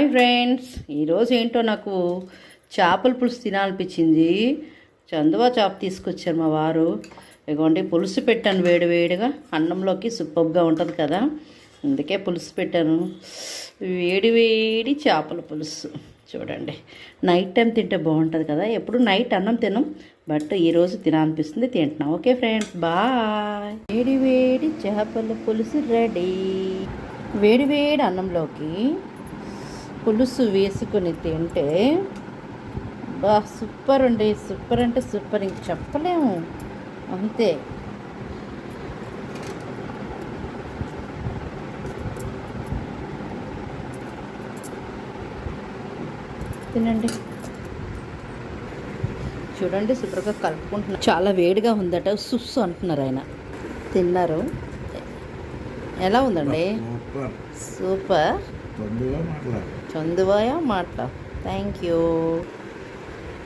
Hi friends. ఈరోజు ఏంటో నాకు చేపల పులుసు తినాలనిపించింది. చందువా చేప తీసుకొచ్చారు మా వారు. ఇదిగోండి పులుసు పెట్టాను వేడి వేడిగా. అన్నంలోకి సూపర్గా ఉంటుంది కదా. అందుకే పులుసు పెట్టాను. వేడి వేడి చేపల పులుసు. చూడండి నైట్ టైం తింటే బాగుంటుంది కదా. ఎప్పుడు నైట్ అన్నం తినం బట్ ఈరోజు తినాలనిపిస్తుంది. తింటున్నాం. Okay friends bye. వేడి వేడి చేపల పులుసు రెడీ. వేడి వేడి అన్నంలోకి పులుసు వేసుకొని తింటే బా సూపర్ అండి సూపర్ అంటే సూపర్ ఇంక చెప్పలేము. అంతే. తినండి. చూడండి సూపర్గా కలుపుకుంటున్నారు. చాలా వేడిగా ఉందట సుస్సు అంటున్నారు ఆయన. తిన్నారు. ఎలా ఉందండి? సూపర్. సూపర్ తొందరగా మాట్లాడు చందువాయ మాట్లా థ్యాంక్ యూ